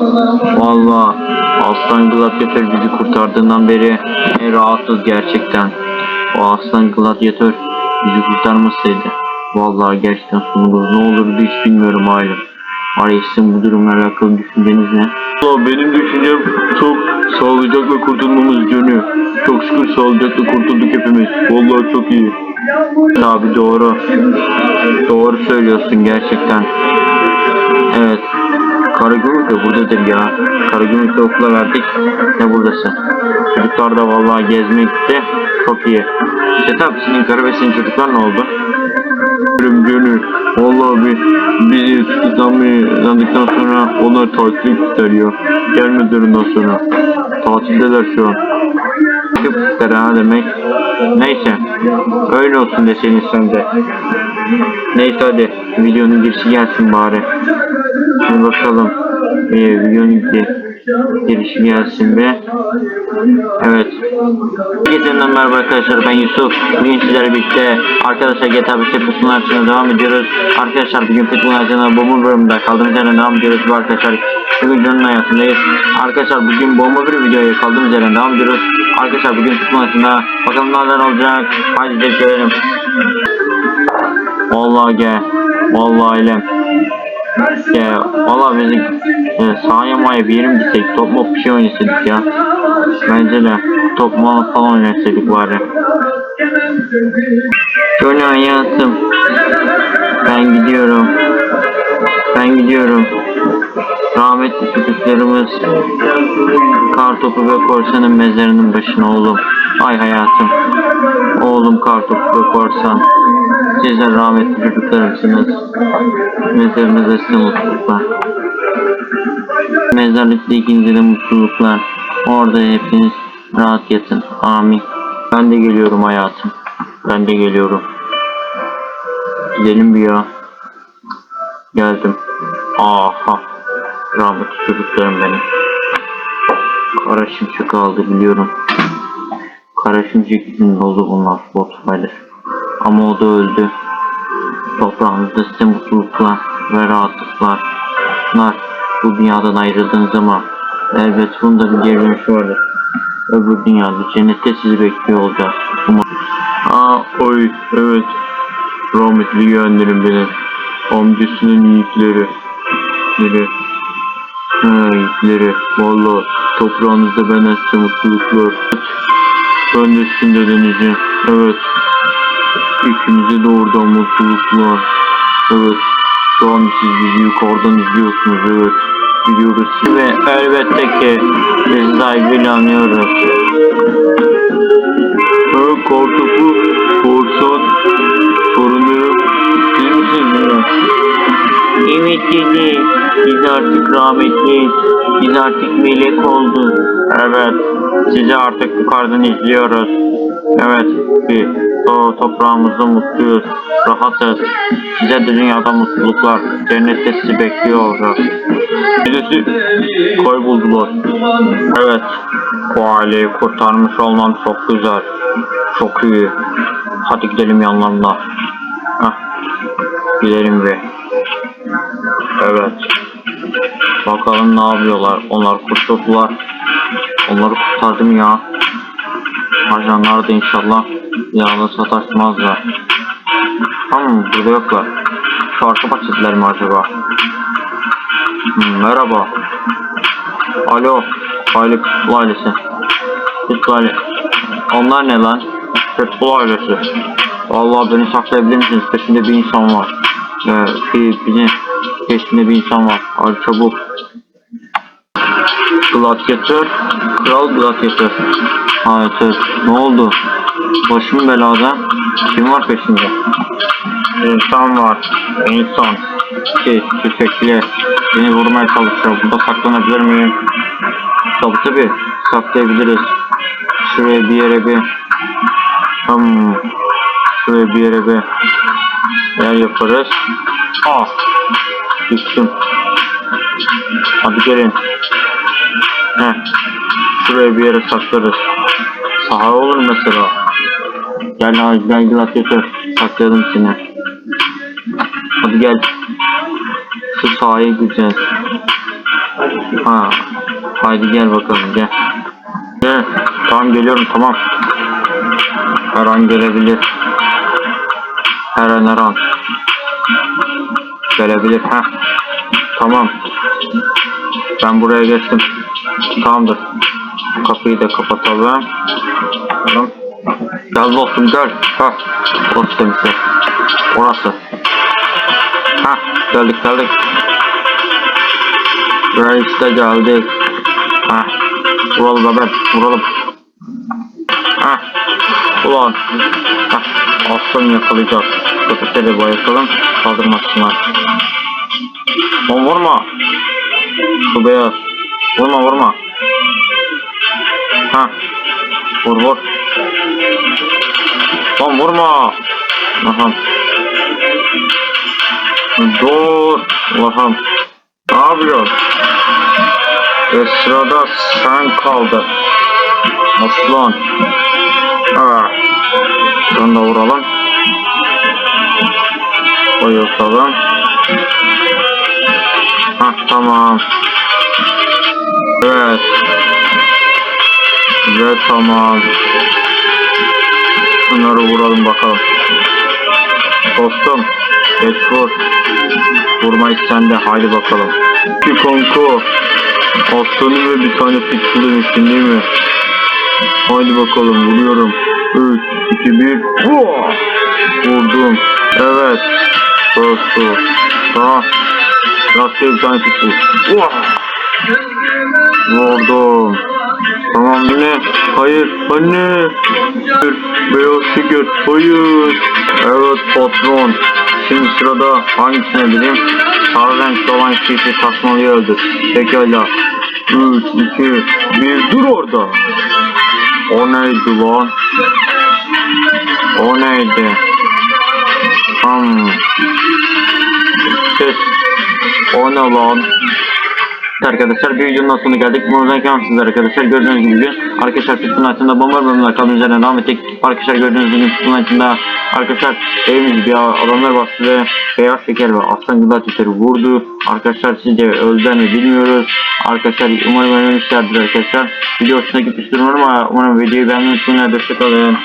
Valla Aslan Gladyatör bizi kurtardığından beri en rahatız gerçekten. O Aslan Gladyatör bizi kurtarmasaydı. Vallahi gerçekten sonumuz ne olurdu hiç bilmiyorum. Araya sizin bu durumla alakalı düşünceniz ne? Valla benim düşüncem çok sağlıcakla kurtulmamız yönü. Çok şükür sağlıcakla kurtulduk hepimiz. Vallahi çok iyi. Abi doğru. Doğru söylüyorsun gerçekten. Evet. Karagümrük de buradadır ya. Karagümrük'te okula verdik. Ne buradasın? Çocuklar da vallahi gezmeye gitti. Çok iyi. Setap senin karı ve senin çocuklar ne oldu? Benim gönül. Vallahi bir bizi tutuklandıktan sonra onlar tatil gidiyor. Gelmediğinden sonra. Tatildeler şu an. Çıkıp ha demek. Neyse. Öyle olsun deseydin sen de. Neyse hadi. Videonun girişi gelsin bari. Şimdi bakalım. Ee, gi- girişi gelsin be. Evet. Herkese merhaba arkadaşlar ben Yusuf. Bugün sizlerle birlikte arkadaşlar GTA 5'te Futbol Harcı'na devam ediyoruz. Arkadaşlar bugün Futbol Harcı'na bomba bölümünde kaldığımız yerden devam ediyoruz bu arkadaşlar. Bugün canın hayatındayız. Arkadaşlar bugün bomba bir videoya kaldığımız yerden devam ediyoruz. Arkadaşlar bugün Futbol Harcı'nda bakalım neler olacak. Hadi gidelim görelim. Vallahi gel. Vallahi eylem. Ya valla biz e, sahaya maya bir yerim gitsek top mop bir şey oynasaydık ya. Bence de top mu falan oynasaydık bari. Şöyle hayatım. Ben gidiyorum. Ben gidiyorum. Rahmetli çocuklarımız Kartopu ve Korsan'ın mezarının başına oğlum. Ay hayatım. Oğlum Kartopu ve Korsan. Sizler rahmetli çocuklarımsınız. Mezarınıza size mutluluklar. Mezarlıkta ikinize de mutluluklar. Orada hepiniz rahat yatın. Amin. Ben de geliyorum hayatım. Ben de geliyorum. Gidelim bir ya. Geldim. Aha. Rahmetli çocuklarım benim. Kara şimşek aldı biliyorum. Kara şimşek için oldu bunlar Spotify'da. Ama o da öldü. Toprağınızda size mutluluklar ve rahatlıklar. Bunlar bu dünyadan ayrıldığınız zaman elbet bunda bir geri dönüş vardır. Öbür dünyada cennette sizi bekliyor olacağız. Umarım. Aa oy evet. Rahmetli yeğenlerim benim. Amcasının yiğitleri. Yiğitleri. Ha yiğitleri. Valla toprağınızda ben size mutluluklar. Ben de sizin dedenizim. Evet. İkinize de mutluluklar. Evet. Şu an siz bizi yukarıdan izliyorsunuz. Evet. Biliyoruz. Ve elbette ki biz saygıyla anıyoruz. Ha, kartopu, korsan, sorunlarım. Siz misiniz? Evet dedi. Biz artık rahmetliyiz. Biz artık melek olduk. Evet. Sizi artık yukarıdan izliyoruz. Evet. Bir to toprağımızda mutluyuz. Rahatız. Size de dünyada mutluluklar. Cennette sizi bekliyor olacak. Birisi kayboldular. Evet. Bu aileyi kurtarmış olmam çok güzel. Çok iyi. Hadi gidelim yanlarına. Heh. Gidelim bir. Evet. Bakalım ne yapıyorlar. Onlar kurtuldular. Onları kurtardım ya. Ajanlar da inşallah yağla sataşmazlar. Tamam burada yoklar. Şu arka bahçediler mi acaba? Hmm, merhaba. Alo. Aile Kutlu ailesi. Aile. Onlar ne lan? Kutlu ailesi. Vallahi beni saklayabilir misiniz? Peşinde bir insan var. Ee, bir, bir, peşinde bir insan var. Hadi çabuk. Gladyatör. Kral Gladyatör. Ha evet, evet. Ne oldu? Başım belada. Kim var peşinde? İnsan var. İnsan. Şey, tüfekli. Beni vurmaya çalışıyor. Burada saklanabilir miyim? Tabii tabii. Saklayabiliriz. Şuraya bir yere bir... Hmm. Şuraya bir yere bir... Yer yaparız. Ah. Düştüm. Hadi gelin. Heh. Şuraya bir yere saklarız. Saha olur mesela. Gel abi gel gladyatör. Saklayalım seni. Hadi gel. Şu sahaya gireceğiz. Ha. Haydi gel bakalım gel. Gel. Tamam geliyorum tamam. Her an gelebilir. Her an her an. Gelebilir. Heh. Tamam. Ben buraya geçtim. Tamamdır. Kapıyı da kapatalım. Tamam. Gel dostum gel. Ha. Orası temizle. Orası. Ha. Geldik geldik. Reis de geldi. Ha. Vuralım da ben. Vuralım. Ha. Ulan. Ha. Aslan yakalayacağız. Köpekleri bayıltalım. Saldırmasınlar. Lan vurma. Şu beyaz. Vurma vurma. Ha. Vur vur. Lan vurma. Aha. Dur. Allah'ım. Ne yapıyorsun? Ve sırada sen kaldın. Aslan. Ha. Şunu da vuralım. Bayıltalım. Ha tamam. Evet. Ve tamam. Şunları vuralım bakalım. Dostum. Geç vur. Vurmayı sen de haydi bakalım. Bir konku. Aslanım ve bir tane pitbull demiştin değil mi? Haydi bakalım vuruyorum. 3, 2, 1. Vur! Vurdum. Evet. Dostum. Tamam. Rastgele bir tane. Vur! Vurdum. Tamam anne. Hayır anne. Hayır. Beyaz şeker. Hayır. Evet patron. Şimdi sırada hangisine bileyim? Sarı renkli olan kişi tasmalıyı öldür. Pekala. 3, 2, 1 dur orada. O neydi lan? O neydi? Hmm. Ses. O ne lan? Arkadaşlar bir videonun sonuna geldik. Umarım kalmışsınız arkadaşlar. Gördüğünüz gibi arkadaşlar tutun altında bomba bölümler kalın üzerine devam ettik. Arkadaşlar gördüğünüz gibi tutun altında arkadaşlar evimiz bir adamlar bastı ve beyaz şeker ve aslan gladiatörü vurdu. Arkadaşlar sizce öldü mi bilmiyoruz. Arkadaşlar umarım öğrenmişlerdir arkadaşlar. Video hoşuna gitmiştir umarım umarım videoyu beğenmeyi unutmayın. Hoşçakalın.